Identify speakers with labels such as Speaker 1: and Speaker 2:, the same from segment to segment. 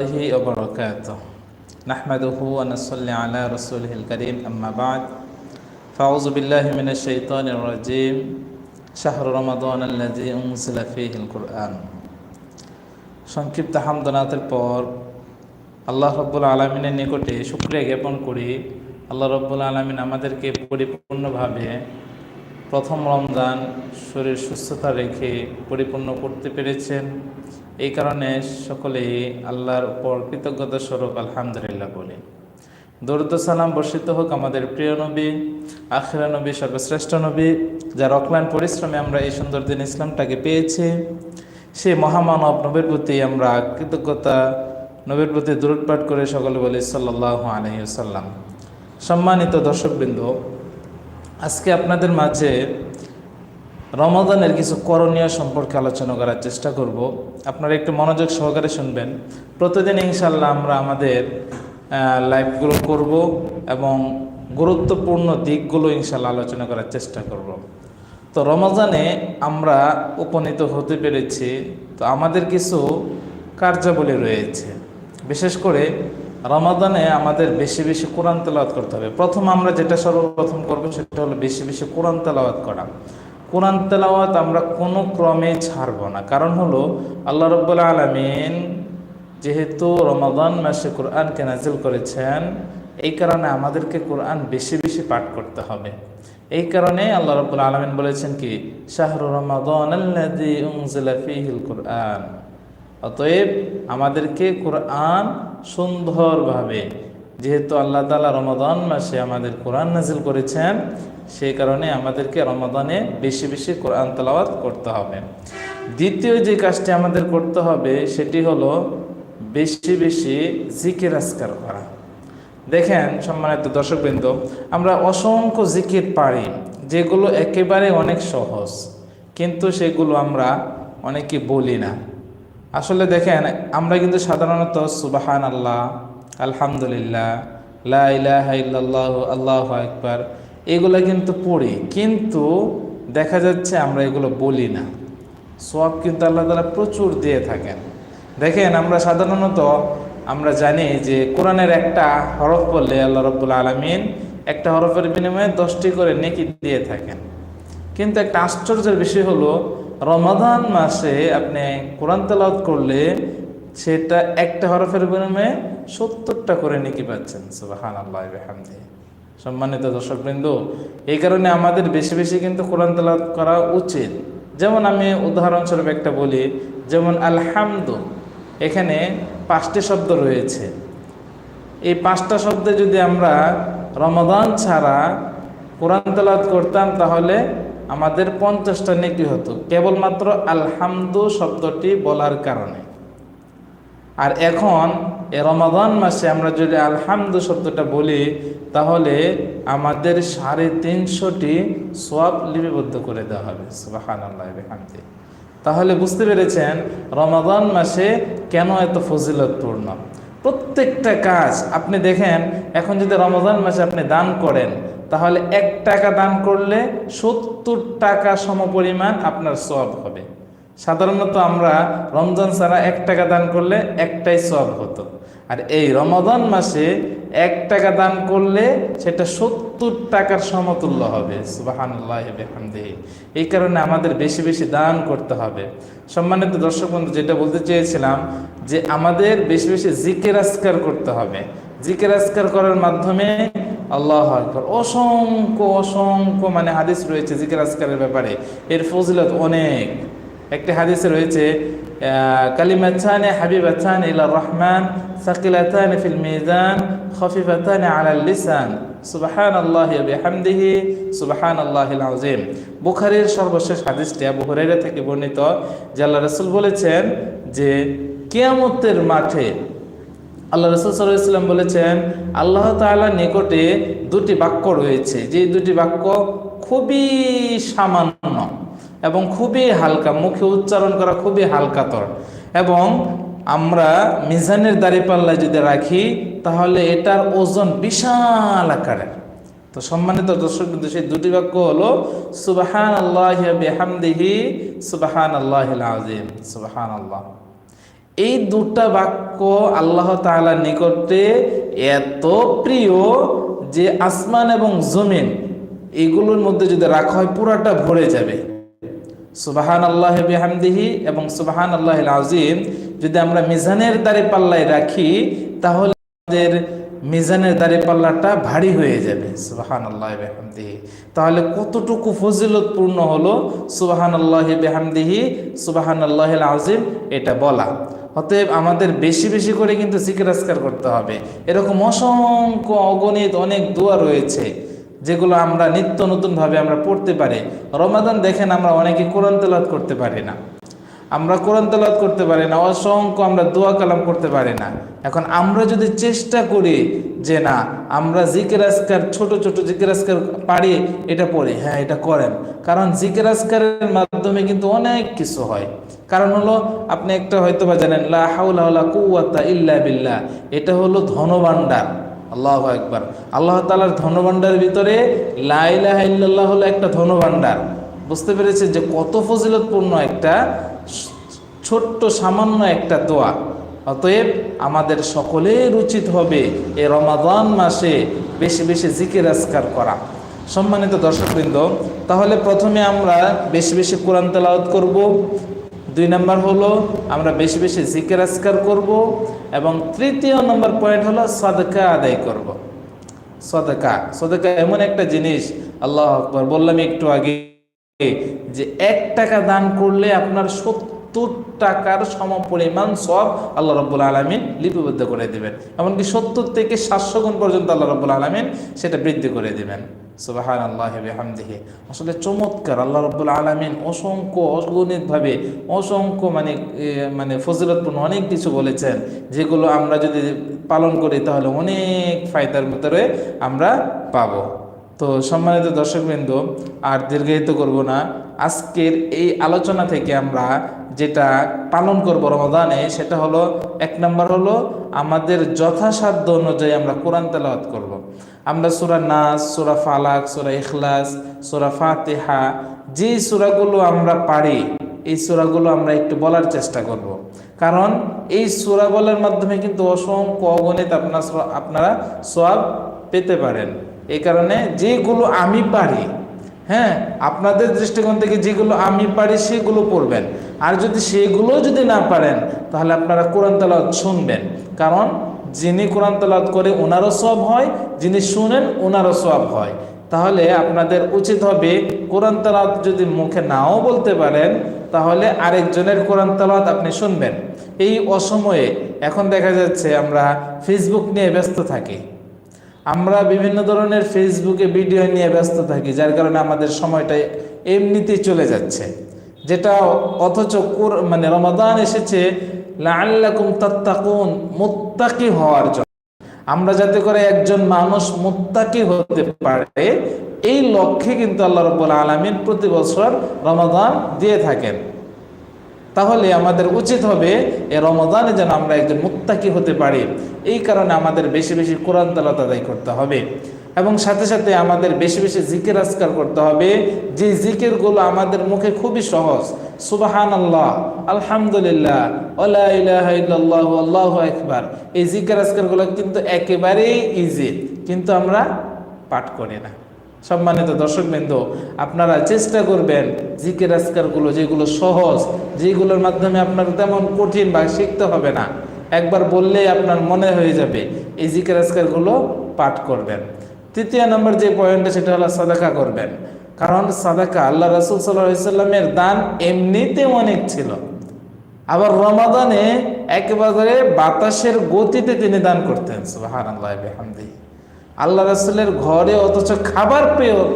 Speaker 1: الله وبركاته نحمده ونصلي على رسوله الكريم أما بعد فأعوذ بالله من الشيطان الرجيم شهر رمضان الذي أنزل فيه القرآن সংক্ষিপ্ত হামদনাথের পর আল্লাহ রব্বুল আলমিনের নিকটে শুক্রিয়া জ্ঞাপন করি আল্লাহ রব্বুল আলমিন আমাদেরকে পরিপূর্ণভাবে প্রথম রমজান শরীর সুস্থতা রেখে পরিপূর্ণ করতে পেরেছেন এই কারণে সকলেই আল্লাহর উপর কৃতজ্ঞতা স্বরূপ আলহামদুলিল্লাহ বলি। দরুদ সালাম বর্ষিত হোক আমাদের প্রিয় নবী, আখিরা নবী, সর্বশ্রেষ্ঠ নবী, যার অক্লান পরিশ্রমে আমরা এই সুন্দর দিন ইসলামটাকে পেয়েছি। সে মহামানব নবীর প্রতি আমরা কৃতজ্ঞতা, নবীর প্রতি দূরত পাঠ করে সকলে বলি সাল্লাহ আলহিসাল্লাম সম্মানিত দর্শকবৃন্দ, আজকে আপনাদের মাঝে রমাদানের কিছু করণীয় সম্পর্কে আলোচনা করার চেষ্টা করব। আপনারা একটু মনোযোগ সহকারে শুনবেন। প্রতিদিন ইনশাল্লাহ আমরা আমাদের লাইভগুলো করব এবং গুরুত্বপূর্ণ দিকগুলো ইনশাল্লাহ আলোচনা করার চেষ্টা করব। তো রমাজানে আমরা উপনীত হতে পেরেছি। তো আমাদের কিছু কার্যাবলী রয়েছে। বিশেষ করে রমাদানে আমাদের বেশি বেশি কোরআন তেলাওয়াত করতে হবে। প্রথম আমরা যেটা সর্বপ্রথম করব সেটা হলো বেশি বেশি কোরআন তেলাওয়াত করা। কোরআন তেলাওয়াত আমরা কোনো ক্রমে ছাড়বো না। কারণ হলো, আল্লাহ রব্বুল্লা আলমিন যেহেতু রমাদান মাসে কোরআনকে নাজিল করেছেন, এই কারণে আমাদেরকে কোরআন বেশি বেশি পাঠ করতে হবে। এই কারণে আল্লাহ রব্বুল আলমিন বলেছেন কি, শাহরু রমাদান কোরআন। অতএব আমাদেরকে কোরআন সুন্দরভাবে যেহেতু আল্লাহ তালা রমাদান মাসে আমাদের কোরআন নাজিল করেছেন, সেই কারণে আমাদেরকে রমাদানে বেশি বেশি কোরআন তালাওয়াত করতে হবে। দ্বিতীয় যে কাজটি আমাদের করতে হবে, সেটি হলো বেশি বেশি জিকির আসকার করা। দেখেন সম্মানিত দর্শকবৃন্দ, আমরা অসংখ্য জিকির পারি, যেগুলো একেবারে অনেক সহজ, কিন্তু সেগুলো আমরা অনেকে বলি না। আসলে দেখেন, আমরা কিন্তু সাধারণত সুবাহান আল্লাহ আলহামদুলিল্লাহ লাহ আল্লাহ একবার এগুলো কিন্তু পড়ি, কিন্তু দেখা যাচ্ছে আমরা এগুলো বলি না। সব কিন্তু আল্লাহ তালা প্রচুর দিয়ে থাকেন। দেখেন, আমরা সাধারণত আমরা জানি যে কোরআনের একটা হরফ বললে আল্লাহ রব্বুল আলমিন একটা হরফের বিনিময়ে দশটি করে নেকি দিয়ে থাকেন। কিন্তু একটা আশ্চর্যের বিষয় হলো, রমাদান মাসে আপনি কোরআন তেলাওয়াত করলে সেটা একটা হরফের বিনিময়ে সত্তরটা করে নেকি পাচ্ছেন সুবাহান আল্লাহ হামদি সম্মানিত দর্শকবৃন্দ, এই কারণে আমাদের বেশি বেশি কিন্তু কোরআন তেলাওয়াত করা উচিত। যেমন আমি উদাহরণস্বরূপ একটা বলি, যেমন আলহামদু, এখানে পাঁচটি শব্দ রয়েছে। এই পাঁচটা শব্দে যদি আমরা রমাদান ছাড়া কোরআন তেলাওয়াত করতাম, তাহলে আমাদের পঞ্চাশটা নেকি হতো। কেবলমাত্র আলহামদু শব্দটি বলার কারণে। আর এখন এ রমাদান মাসে আমরা যদি আলহামদু শব্দটা বলি, তাহলে আমাদের সাড়ে তিনশোটি সোয়াব লিপিবদ্ধ করে দেওয়া হবে। তাহলে বুঝতে পেরেছেন রমাদান মাসে কেন এত ফজিলতপূর্ণ? প্রত্যেকটা কাজ আপনি দেখেন, এখন যদি রমাদান মাসে আপনি দান করেন, তাহলে এক টাকা দান করলে সত্তর টাকা সমপরিমাণ আপনার সব হবে। সাধারণত আমরা রমজান ছাড়া এক টাকা দান করলে একটাই সব হতো। আর এই রমাদান মাসে এক টাকা দান করলে সেটা সত্তর টাকার সমতুল্য হবে। সুবাহান্লাহামদেহি এই কারণে আমাদের বেশি বেশি দান করতে হবে। সম্মানিত দর্শক বন্ধু, যেটা বলতে চেয়েছিলাম যে আমাদের বেশি বেশি জিকের আসকার করতে হবে। জিকের আসকার করার মাধ্যমে আল্লাহ আকবর, অসংখ্য অসংখ্য মানে হাদিস রয়েছে জিকের আসকারের ব্যাপারে। এর ফজিলত অনেক। একটি হাদিসে রয়েছে কালিমাতানে হাবিবাতান ইলা রহমান, সাকিলাতান ফিল মিজান, খফিফাতান আলাল লিসান। সুবাহান আল্লাহ বিহামদিহি সুবাহান আল্লাহিল আযীম। বুখারীর সর্বশেষ হাদিসটি আবু হুরায়রা থেকে বর্ণিত, যে আল্লাহ রাসূল বলেছেন যে, কিয়ামতের মাঠে আল্লাহ রসুল সাল্লাম বলেছেন, আল্লাহ তাআলার নিকটে দুটি বাক্য রয়েছে। যে দুটি বাক্য খুবই সামান্য। এবং খুবই হালকা, মুখে উচ্চারণ করা খুবই হালকাতর এবং আমরা মিজানের দাঁড়িপাল্লায় যদি রাখি, তাহলে এটার ওজন বিশাল আকারের তো সম্মানিত দর্শক কিন্তু সেই দুটি বাক্য হলো সুবাহান আল্লাহ বেহামদিহি সুবাহান আল্লাহ আজিম সুবাহান আল্লাহ এই দুটা বাক্য আল্লাহ তাআলার নিকটে এত প্রিয় যে আসমান এবং জমিন, এগুলোর মধ্যে যদি রাখা হয়, পুরাটা ভরে যাবে। সুবাহান আল্লাহ বিহামদিহি এবং সুবাহান আল্লাহ আজিম যদি আমরা মিজানের দ্বারে পাল্লায় রাখি, তাহলে আমাদের মিজানের দ্বারে পাল্লাটা ভারী হয়ে যাবে। সুবাহান আল্লাহ বেহামদিহি। তাহলে কতটুকু ফজিলতপূর্ণ হলো সুবাহান আল্লাহ বেহামদিহি সুবাহান আল্লাহ আজিম এটা বলা। অতএব আমাদের বেশি বেশি করে কিন্তু জিকির করতে হবে। এরকম অসংখ্য অগণিত অনেক দোয়া রয়েছে। যেগুলো আমরা নিত্য নতুনভাবে আমরা পড়তে পারি। রমাদান দেখেন আমরা অনেকে কোরআন তেলাওয়াত করতে পারি না। আমরা কোরআন তেলাওয়াত করতে পারি না, অসংখ্য আমরা দোয়া কালাম করতে পারি না। এখন আমরা যদি চেষ্টা করি যে না, আমরা জিকের আজকার, ছোট ছোট জিকের আজকার পারি, এটা পড়ি হ্যাঁ এটা করেন। কারণ জিকের আজকারের মাধ্যমে কিন্তু অনেক কিছু হয়। কারণ হলো, আপনি একটা হয়তো বা জানেন, লা হাউলা কুওয়াতা ইল্লা বিল্লাহ। এটা হলো ধনভাণ্ডার। আল্লাহ একবার আল্লাহ তালার ধনভাণ্ডারের ভিতরে লাইলাহ ইল্লাল্লাহ হলো একটা ধনভাণ্ডার। বুঝতে পেরেছে যে কত ফজিলতপূর্ণ একটা, ছোট্ট সামান্য একটা দোয়া। অতএব আমাদের সকলের উচিত হবে এ রমাদান মাসে বেশি বেশি জিকির আজকার করা। সম্মানিত দর্শকবৃন্দ, তাহলে প্রথমে আমরা বেশি বেশি কোরআন তেলাওয়াত করব। দুই নম্বর হলো, আমরা বেশি বেশি জিকের আজকার করব এবং তৃতীয় নম্বর পয়েন্ট হলো সদকা আদায় করব। সদকা সদকা এমন একটা জিনিস, আল্লাহ আকবর, বললাম একটু আগে, যে এক টাকা দান করলে আপনার সত্তর টাকার সম পরিমাণ সব আল্লাহ রব্বুল আলমিন লিপিবদ্ধ করে দেবেন। এমনকি সত্তর থেকে সাতশো গুণ পর্যন্ত আল্লাহ রব্বুল আলমিন সেটা বৃদ্ধি করে দেবেন। সুবাহান আল্লাহ হামদিহি আসলে চমৎকার, আল্লাহ রব্বুল আলমিন অসংখ্য, অগণিতভাবে অসংখ্য মানে মানে ফজিলতপূর্ণ অনেক কিছু বলেছেন, যেগুলো আমরা যদি পালন করি তাহলে অনেক ফায়দার ভিতরে আমরা পাব তো সম্মানিত দর্শকবৃন্দ, আর দীর্ঘায়িত করব না, আজকের এই আলোচনা থেকে আমরা যেটা পালন করব রমাদানে, সেটা হলো, এক নম্বর হলো, আমাদের যথাসাধ্য অনুযায়ী আমরা কোরআন তেলাওয়াত করব। আমরা সুরা নাস, সুরা ফালাক, সুরা ইখলাস, সুরা ফাতেহা, যে সুরাগুলো আমরা পারি, এই সুরাগুলো আমরা একটু বলার চেষ্টা করব। কারণ এই সুরা বলার মাধ্যমে কিন্তু অসংখ্য অগণিত আপনার আপনারা সব পেতে পারেন। এই কারণে যেগুলো আমি পারি হ্যাঁ আপনাদের দৃষ্টিকোণ থেকে যেগুলো আমি পারি সেগুলো পড়বেন। আর যদি সেগুলো যদি না পারেন, তাহলে আপনারা কোরআন তালাত শুনবেন। কারণ যিনি কোরআন তালাত করে ওনারও সব হয়, যিনি শুনেন ওনারও সব হয়। তাহলে আপনাদের উচিত হবে কোরআন তালাত যদি মুখে নাও বলতে পারেন, তাহলে আরেকজনের কোরআন তালাত আপনি শুনবেন। এই অসময়ে এখন দেখা যাচ্ছে আমরা ফেসবুক নিয়ে ব্যস্ত থাকি। আমরা বিভিন্ন ধরনের ফেসবুকে ভিডিও নিয়ে ব্যস্ত থাকি, যার কারণে আমাদের সময়টা এমনিতেই চলে যাচ্ছে। যেটা অথচ মানে রমাদান এসেছে মুত্তাকি হওয়ার জন্য। আমরা যাতে করে একজন মানুষ মুত্তাকি হতে পারে, এই লক্ষ্যে কিন্তু আল্লাহ রব্বুল আলমিন প্রতি বছর রমাদান দিয়ে থাকেন। তাহলে আমাদের উচিত হবে এ রমজানে যেন আমরা একজন মুত্তাকি হতে পারি। এই কারণে আমাদের বেশি বেশি কোরআন তালাত আদায় করতে হবে। এবং সাথে সাথে আমাদের বেশি বেশি জিকির আজকার করতে হবে। যে জিকিরগুলো আমাদের মুখে খুবই সহজ সুবাহান আল্লাহ আলহামদুলিল্লাহ আল্লাহ আল্লাহু আকবার। এই জিকির আজকারগুলো কিন্তু একেবারেই ইজি কিন্তু আমরা পাঠ করি না। সম্মানিত দর্শকবৃন্দ, আপনারা চেষ্টা করবেন জিকের আজকারগুলো, যেগুলো সহজ, যেগুলোর মাধ্যমে আপনার তেমন কঠিন বা শিখতে হবে না। একবার বললেই আপনার মনে হয়ে যাবে, এই জিকের আজকারগুলো পাঠ করবেন। তৃতীয় নম্বর যে পয়েন্টটা, সেটা হলো সাদাকা করবেন। কারণ সাদাকা, আল্লাহ রসুল সাল্লামের দান এমনিতে অনেক ছিল। আবার রমাদানে একেবারে বাতাসের গতিতে তিনি দান করতেন সুবাহান আল্লাহ আল্লাহ রাসুলের ঘরে অথচ খাবার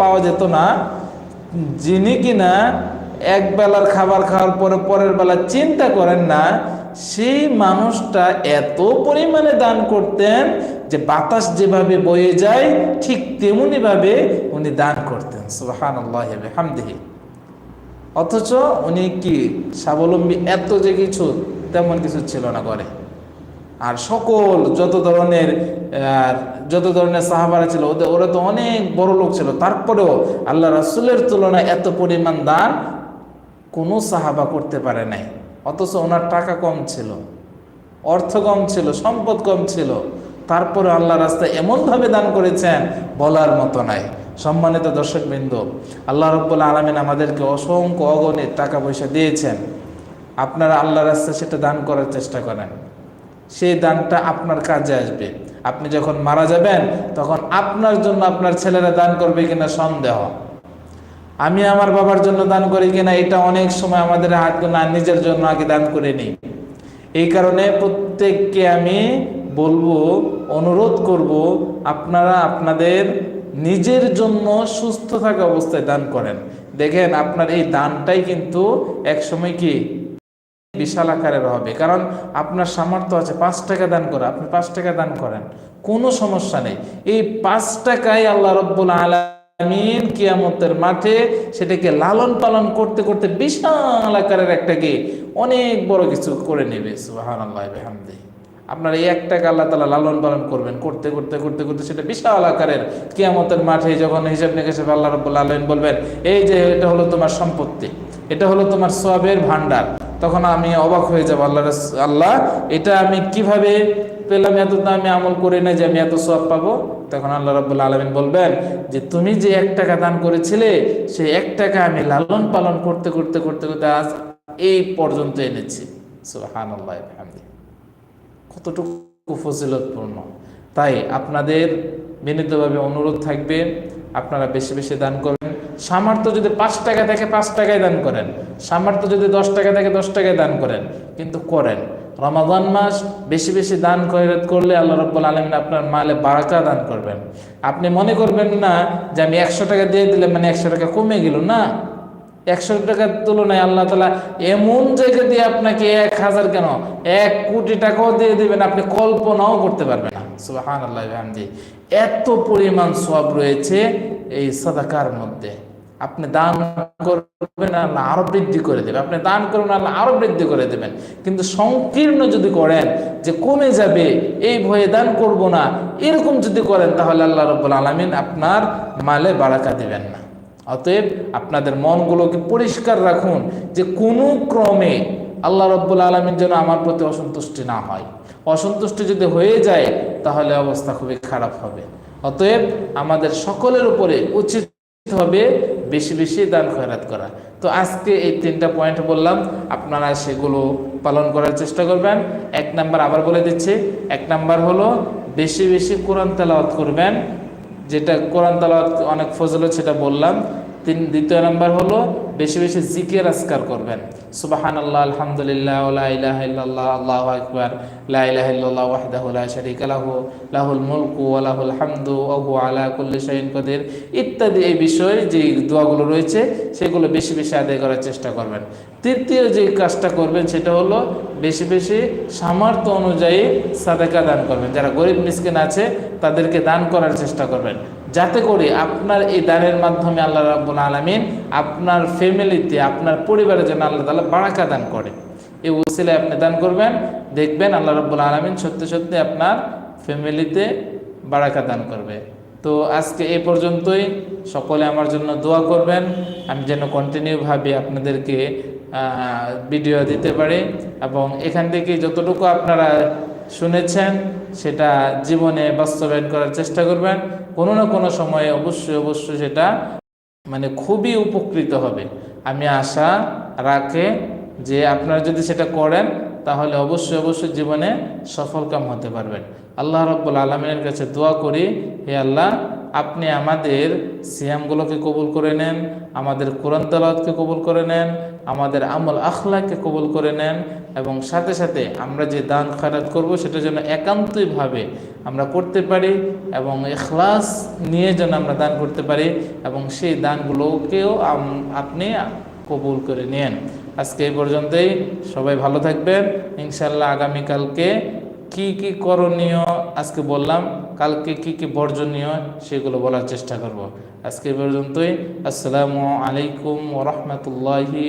Speaker 1: পাওয়া যেত না, যিনি কিনা এক বেলার খাবার খাওয়ার পরে পরের বেলা চিন্তা করেন না, সেই মানুষটা এত পরিমাণে দান করতেন যে বাতাস যেভাবে বয়ে যায়, ঠিক তেমনি ভাবে উনি দান করতেন। সুবাহান আল্লাহ হামদিহি অথচ উনি কি স্বাবলম্বী এত যে কিছু, তেমন কিছু ছিল না করে আর সকল যত ধরনের যত ধরনের সাহাবারা ছিল, ওদের, ওরা তো অনেক বড় লোক ছিল। তারপরেও আল্লাহ রাসুলের তুলনায় এত পরিমাণ দান কোনো সাহাবা করতে পারে নাই। অথচ ওনার টাকা কম ছিল, অর্থ কম ছিল, সম্পদ কম ছিল। তারপরে আল্লাহ রাস্তায় এমনভাবে দান করেছেন, বলার মতো নাই। সম্মানিত দর্শকবৃন্দ, আল্লাহ রব্বুল আলমিন আমাদেরকে অসংখ্য অগণিত টাকা পয়সা দিয়েছেন। আপনারা আল্লাহ রাস্তায় সেটা দান করার চেষ্টা করেন। সেই দানটা আপনার কাজে আসবে। আপনি যখন মারা যাবেন, তখন আপনার জন্য আপনার ছেলেরা দান করবে কিনা সন্দেহ। আমি আমার বাবার জন্য দান করি কিনা, এটা অনেক সময় আমাদের হাত না নিজের জন্য আগে দান করে নিই। এই কারণে প্রত্যেককে আমি বলব, অনুরোধ করব, আপনারা আপনাদের নিজের জন্য সুস্থ থাকা অবস্থায় দান করেন। দেখেন, আপনার এই দানটাই কিন্তু একসময় কি বিশাল আকারের হবে। কারণ আপনার সামর্থ্য আছে, পাঁচ টাকা দান করা, আপনি পাঁচ টাকা দান করেন। কোনো সমস্যা নেই। এই পাঁচ টাকায় আল্লাহ রব্বুল আলামিন কিয়ামতের মাঠে সেটাকে লালন পালন করতে করতে বিশাল আকারের একটা কি, অনেক বড় কিছু করে নেবে। সুবহানাল্লাহ বিহামদি আপনার এই এক টাকা আল্লাহ তালা লালন পালন করবেন, করতে করতে করতে করতে সেটা বিশাল আকারের। কিয়ামতের মাঠে যখন হিসাব নিকেশে আল্লাহ রব্বুল আলমিন বলবেন, এই যে এটা হলো তোমার সম্পত্তি, এটা হলো তোমার সবের ভান্ডার তখন আমি অবাক হয়ে যাব, আল্লাহ আল্লাহ, এটা আমি কীভাবে পেলাম? এত তো আমি আমল করি না যে আমি এত সব পাবো? তখন আল্লাহ রাব্বুল আলমিন বলবেন, যে তুমি যে এক টাকা দান করেছিলে সেই এক টাকা আমি লালন পালন করতে করতে করতে করতে আজ এই পর্যন্ত এনেছি। সুবহানাল্লাহ, বিহামদিহি। কতটুকু ফজিলতপূর্ণ? তাই আপনাদের বিনীতভাবে অনুরোধ থাকবে, আপনারা বেশি বেশি দান করবেন। সামর্থ্য যদি পাঁচ টাকা থাকে পাঁচ টাকায় দান করেন, সামর্থ্য যদি দশ টাকা থাকে দশ টাকায় দান করেন, কিন্তু করেন। রমাদান মাস বেশি বেশি দান খয়রাত করলে আল্লাহ রব্বুল আলমিন আপনার মালে বারাকা দান করবেন। আপনি মনে করবেন না যে আমি একশো টাকা দিয়ে দিলে মানে একশো টাকা কমে গেল, না। একশো টাকার তুলনায় আল্লাহ তালা এমন জায়গা দিয়ে আপনাকে এক হাজার কেন? এক কোটি টাকাও দিয়ে দেবেন, আপনি কল্পনাও করতে পারবেন না। সুবাহান আল্লাহ এত পরিমাণ সব রয়েছে এই সাদাকার মধ্যে। আপনি দান করবেন, আল্লাহ আরও বৃদ্ধি করে দেবে। আপনি দান করবেন, আল্লাহ আরও বৃদ্ধি করে দেবেন। কিন্তু সংকীর্ণ যদি করেন যে কমে যাবে, এই ভয়ে দান করব না, এরকম যদি করেন, তাহলে আল্লাহ রব্বুল আলমিন আপনার মালে বারাকা দেবেন না। অতএব আপনাদের মনগুলোকে পরিষ্কার রাখুন যে কোনো ক্রমে আল্লাহ রব্বুল আলমীর যেন আমার প্রতি অসন্তুষ্টি না হয়। অসন্তুষ্টি যদি হয়ে যায়, তাহলে অবস্থা খুবই খারাপ হবে। অতএব আমাদের সকলের উপরে উচিত হবে বেশি বেশি দান খয়রাত করা। তো আজকে এই তিনটা পয়েন্ট বললাম, আপনারা সেগুলো পালন করার চেষ্টা করবেন। এক নাম্বার আবার বলে দিচ্ছি, এক নাম্বার হলো বেশি বেশি কোরআন তেলাওয়াত করবেন। যেটা কোরআন তালাওয়াত অনেক ফজল সেটা বললাম। তিন, দ্বিতীয় নাম্বার হলো বেশি বেশি জিকের আজকার করবেন। সুবাহান আল্লাহ আলহামদুলিল্লাহ ইল্লাল্লাহ, আল্লাহু আকবার, লা ইলাহা ইল্লাল্লাহ ওয়াহদাহু শারীকা লাহু, লাহুল মুলকু ওয়া লাহুল হামদু হুয়া আলা কুল্লি শাইইন কাদির। ইত্যাদি এই বিষয়ে যে দোয়াগুলো রয়েছে, সেগুলো বেশি বেশি আদায় করার চেষ্টা করবেন। তৃতীয় যে কাজটা করবেন, সেটা হলো বেশি বেশি সামর্থ্য অনুযায়ী সাদাকা দান করবেন। যারা গরিব, মিসকিন আছে, তাদেরকে দান করার চেষ্টা করবেন। যাতে করে আপনার এই দানের মাধ্যমে আল্লাহ রাব্বুল আলমিন আপনার ফ্যামিলিতে, আপনার পরিবারের জন্য আল্লাহ তালা বারাকা দান করে। এই উসিলায় আপনি দান করবেন, দেখবেন আল্লাহ রাব্বুল আলমিন সত্যি সত্যি আপনার ফ্যামিলিতে বারাকা দান করবে। তো আজকে এই পর্যন্তই, সকলে আমার জন্য দোয়া করবেন। আমি যেন কন্টিনিউভাবে আপনাদেরকে ভিডিও দিতে পারি এবং এখান থেকে যতটুকু আপনারা শুনেছেন, সেটা জীবনে বাস্তবায়ন করার চেষ্টা করবেন। কোনো না কোনো সময়ে অবশ্যই অবশ্যই সেটা মানে খুবই উপকৃত হবে। আমি আশা রাখে যে আপনারা যদি সেটা করেন, তাহলে অবশ্যই অবশ্যই জীবনে সফলকাম হতে পারবেন। আল্লাহ রব্বুল আলমিনের কাছে দোয়া করি, হে আল্লাহ, আপনি আমাদের সিয়ামগুলোকে কবুল করে নেন, আমাদের কোরআন তালাওয়াতকে কবুল করে নেন, আমাদের আমল আখলাকে কবুল করে নেন এবং সাথে সাথে আমরা যে দান খারাত করব সেটা যেন একান্তইভাবে আমরা করতে পারি এবং এখলাস নিয়ে যেন আমরা দান করতে পারি এবং সেই দানগুলোকেও আপনি কবুল করে নেন। আজকে এই পর্যন্তই। সবাই ভালো থাকবেন। ইনশাল্লাহ আগামীকালকে কি কি করণীয় আজকে বললাম, কালকে কি কি বর্জনীয় সেগুলো বলার চেষ্টা করব। আজকে পর্যন্তই। আসসালামু আলাইকুম ওরহমতুল্লাহি